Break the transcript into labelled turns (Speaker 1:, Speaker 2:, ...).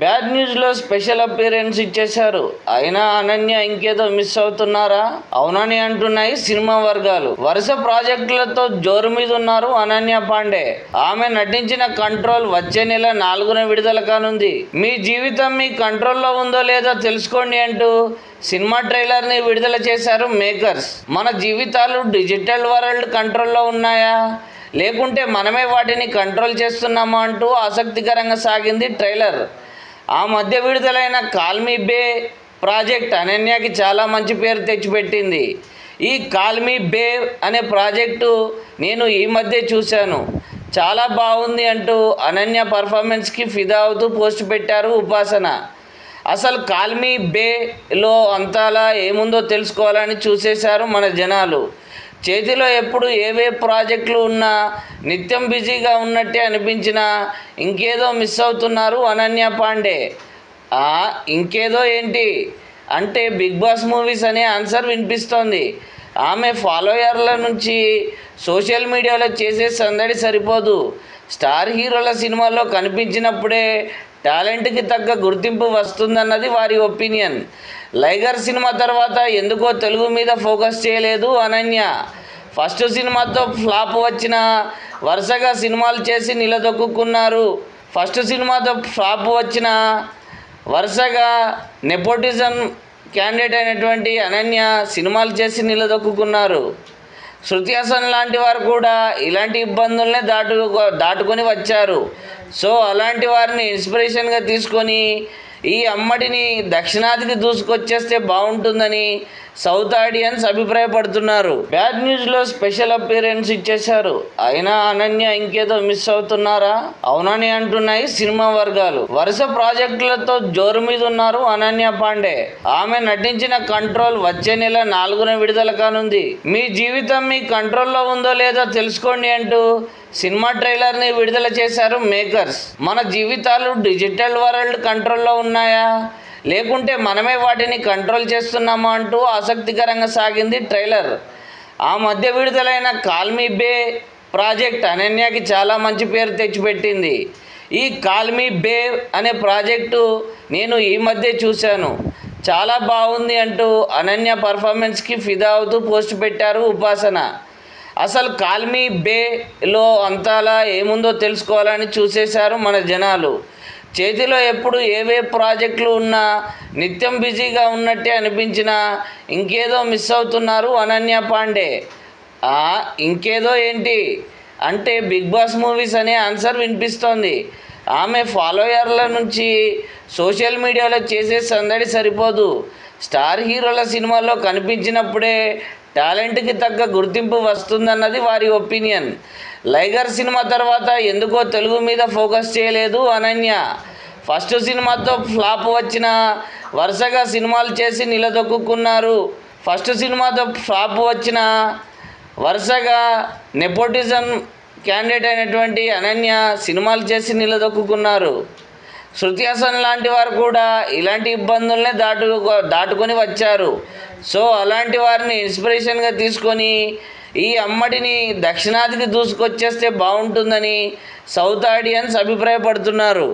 Speaker 1: Bad న్యూస్లో special appearance ఇచ్చేశారు. అయినా అనన్య ఇంకేదో మిస్ అవుతున్నారా? అవునని అంటున్నాయి సినిమా వర్గాలు. వరుస ప్రాజెక్టులతో జోరు మీద ఉన్నారు అనన్య పాండే. ఆమె నటించిన కంట్రోల్ వచ్చే నెల నాలుగున విడుదల కానుంది. మీ జీవితం మీ కంట్రోల్లో ఉందో లేదో తెలుసుకోండి అంటూ సినిమా ట్రైలర్ని విడుదల చేశారు మేకర్స్. మన జీవితాలు డిజిటల్ వరల్డ్ కంట్రోల్లో ఉన్నాయా? లేకుంటే మనమే వాటిని కంట్రోల్ చేస్తున్నామా అంటూ ఆసక్తికరంగా సాగింది ట్రైలర్. ఆ మధ్య విడుదలైన కాల్మీ బే ప్రాజెక్ట్ అనన్యకి చాలా మంచి పేరు తెచ్చిపెట్టింది. ఈ కాల్మీ బే అనే ప్రాజెక్టు నేను ఈ మధ్య చూశాను. చాలా బాగుంది అంటూ అనన్య పర్ఫార్మెన్స్కి ఫిదా అవుతూ పోస్ట్ పెట్టారు ఉపాసన. అసలు కాల్మీ బేలో అంతలా ఏముందో తెలుసుకోవాలని చూసేశారు మన జనాలు. చేతిలో ఎప్పుడు ఏవే ప్రాజెక్టులు ఉన్నా నిత్యం బిజీగా ఉన్నట్టే అనిపించినా ఇంకేదో మిస్ అవుతున్నారు అనన్య పాండే. ఇంకేదో ఏంటి? అంటే బిగ్ బాస్ మూవీస్ అనే ఆన్సర్ వినిపిస్తోంది. ఆమె ఫాలోయర్ల నుంచి సోషల్ మీడియాలో చేసే సందడి సరిపోదు. స్టార్ హీరోల సినిమాల్లో కనిపించినప్పుడే టాలెంట్కి తగ్గ గుర్తింపు వస్తుందన్నది వారి ఒపీనియన్. లైగర్ సినిమా తర్వాత ఎందుకో తెలుగు మీద ఫోకస్ చేయలేదు అనన్య. ఫస్ట్ సినిమాతో ఫ్లాప్ వచ్చిన వరుసగా సినిమాలు చేసి నిలదొక్కున్నారు. ఫస్ట్ సినిమాతో ఫ్లాప్ వచ్చిన వరుసగా నెపోటిజం క్యాండిడేట్ అయినటువంటి అనన్య సినిమాలు చేసి నిలదొక్కున్నారు శృతి హాసన్ లాంటి వారు కూడా ఇలాంటి ఇబ్బందుల్నే దాటు దాటుకొని వచ్చారు. సో అలాంటి వారిని ఇన్స్పిరేషన్గా తీసుకొని ఈ అమ్మడిని దక్షిణాదికి దూసుకొచ్చేస్తే బాగుంటుందని సౌత్ ఆడియన్స్ అభిప్రాయపడుతున్నారు. బ్యాడ్ న్యూస్లో స్పెషల్ అపీరెన్స్ ఇచ్చేశారు. అయినా అనన్య ఇంకేదో మిస్ అవుతున్నారా? అవునని అంటున్నాయి సినిమా వర్గాలు. వరుస ప్రాజెక్టులతో జోరు మీద ఉన్నారు అనన్య పాండే. ఆమె నటించిన కంట్రోల్ వచ్చే నెల నాలుగున విడుదల కానుంది. మీ జీవితం మీ కంట్రోల్లో ఉందో లేదో తెలుసుకోండి అంటూ సినిమా ట్రైలర్ని విడుదల చేశారు మేకర్స్. మన జీవితాలు డిజిటల్ వరల్డ్ కంట్రోల్లో ఉన్నాయా? లేకుంటే మనమే వాటిని కంట్రోల్ చేస్తున్నామా అంటూ ఆసక్తికరంగా సాగింది ట్రైలర్. ఆ మధ్య విడుదలైన కాల్మీ బే ప్రాజెక్ట్ అనన్యకి చాలా మంచి పేరు తెచ్చిపెట్టింది. ఈ కాల్మీ బే అనే ప్రాజెక్టు నేను ఈ మధ్య చూశాను. చాలా బాగుంది అంటూ అనన్య పర్ఫార్మెన్స్కి ఫిదా అవుతూ పోస్ట్ పెట్టారు ఉపాసన. అసలు కాల్మీ బేలో అంతలా ఏముందో తెలుసుకోవాలని చూసేశారు మన జనాలు. చేతిలో ఎప్పుడు ఏవే ప్రాజెక్టులు ఉన్నా నిత్యం బిజీగా ఉన్నట్టే అనిపించినా ఇంకేదో మిస్ అవుతున్నారు అనన్య పాండే. ఇంకేదో ఏంటి? అంటే బిగ్ బాస్ మూవీస్ అనే ఆన్సర్ వినిపిస్తోంది. ఆమె ఫాలోయర్ల నుంచి సోషల్ మీడియాలో చేసే సందడి సరిపోదు. స్టార్ హీరోల సినిమాల్లో కనిపించినప్పుడే టాలెంట్కి తగ్గ గుర్తింపు వస్తుందన్నది వారి ఒపీనియన్. లైగర్ సినిమా తర్వాత ఎందుకో తెలుగు మీద ఫోకస్ చేయలేదు అనన్య. ఫస్ట్ సినిమాతో ఫ్లాప్ వచ్చిన వరుసగా సినిమాలు చేసి నిలదొక్కున్నారు. ఫస్ట్ సినిమాతో ఫ్లాప్ వచ్చిన వరుసగా నెపోటిజం క్యాండిడేట్ అయినటువంటి అనన్య సినిమాలు చేసి నిలదొక్కున్నారు శృతిహాసన్ లాంటి వారు కూడా ఇలాంటి ఇబ్బందుల్నే దాటు దాటుకొని వచ్చారు. సో అలాంటి వారిని ఇన్స్పిరేషన్గా తీసుకొని ఈ అమ్మడిని దక్షిణాదికి దూసుకొచ్చేస్తే బాగుంటుందని సౌత్ ఆడియన్స్ అభిప్రాయపడుతున్నారు.